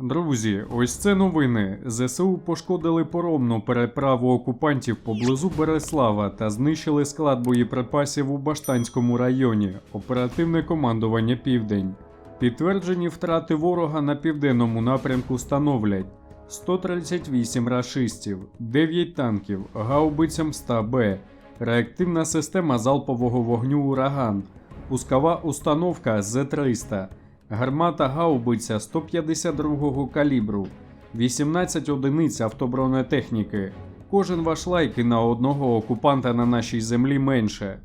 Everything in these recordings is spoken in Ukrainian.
Друзі, ось це новини. ЗСУ пошкодили поромну переправу окупантів поблизу Береслава та знищили склад боєприпасів у Баштанському районі. Оперативне командування Південь. Підтверджені втрати ворога на південному напрямку становлять 138 рашистів, 9 танків, гаубиця МСТА-Б, реактивна система залпового вогню Ураган, пускова установка З-300, гармата гаубиця 152-го калібру, 18 одиниць автобронетехніки. Кожен ваш лайк і на одного окупанта на нашій землі менше.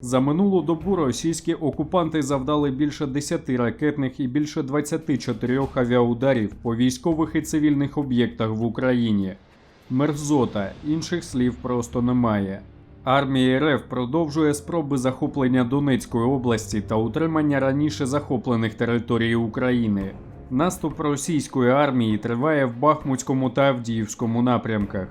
За минулу добу російські окупанти завдали більше 10 ракетних і більше 24 авіаударів по військових і цивільних об'єктах в Україні. Мерзота, інших слів просто немає. Армія РФ продовжує спроби захоплення Донецької області та утримання раніше захоплених територій України. Наступ російської армії триває в Бахмутському та Авдіївському напрямках.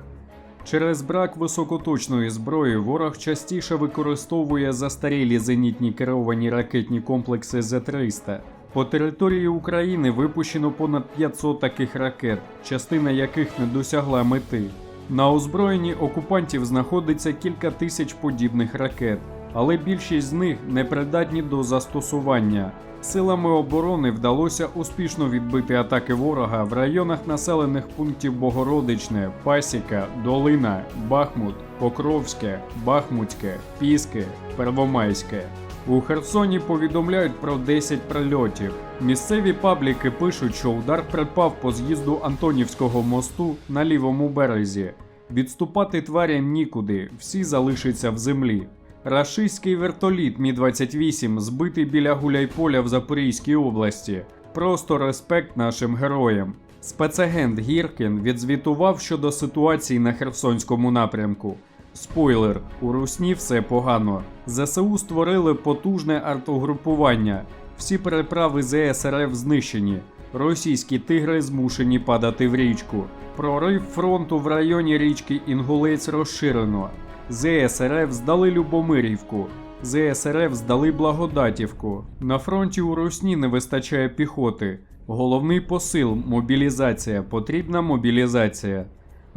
Через брак високоточної зброї ворог частіше використовує застарілі зенітні керовані ракетні комплекси З-300. По території України випущено понад 500 таких ракет, частина яких не досягла мети. На озброєнні окупантів знаходиться кілька тисяч подібних ракет, але більшість з них не придатні до застосування. Силами оборони вдалося успішно відбити атаки ворога в районах населених пунктів Богородичне, Пасіка, Долина, Бахмут, Покровське, Бахмутське, Піски, Первомайське. У Херсоні повідомляють про 10 прильотів. Місцеві пабліки пишуть, що удар припав по з'їзду Антонівського мосту на лівому березі. Відступати тварям нікуди, всі залишаться в землі. Рашистський вертоліт Мі-28 збитий біля Гуляйполя в Запорізькій області. Просто респект нашим героям. Спецагент Гіркін відзвітував щодо ситуації на Херсонському напрямку. Спойлер, у Русні все погано. ЗСУ створили потужне артогрупування. Всі переправи ЗСРФ знищені. Російські тигри змушені падати в річку. Прорив фронту в районі річки Інгулець розширено. ЗСРФ здали Любомирівку. ЗСРФ здали Благодатівку. На фронті у Русні не вистачає піхоти. Головний посил мобілізація. Потрібна мобілізація.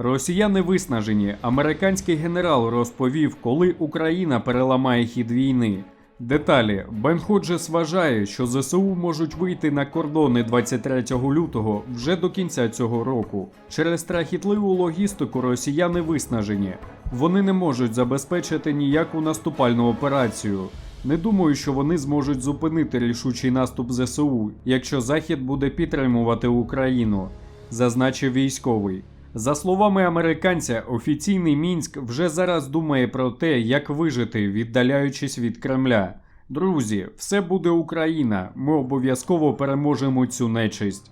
Росіяни виснажені. Американський генерал розповів, коли Україна переламає хід війни. Деталі Бен Ходжес вважає, що ЗСУ можуть вийти на кордони 23 лютого вже до кінця цього року. Через страхітливу логістику росіяни виснажені. Вони не можуть забезпечити ніяку наступальну операцію. Не думаю, що вони зможуть зупинити рішучий наступ ЗСУ, якщо Захід буде підтримувати Україну, зазначив військовий. За словами американця, офіційний Мінськ вже зараз думає про те, як вижити, віддаляючись від Кремля. Друзі, все буде Україна. Ми обов'язково переможемо цю нечисть.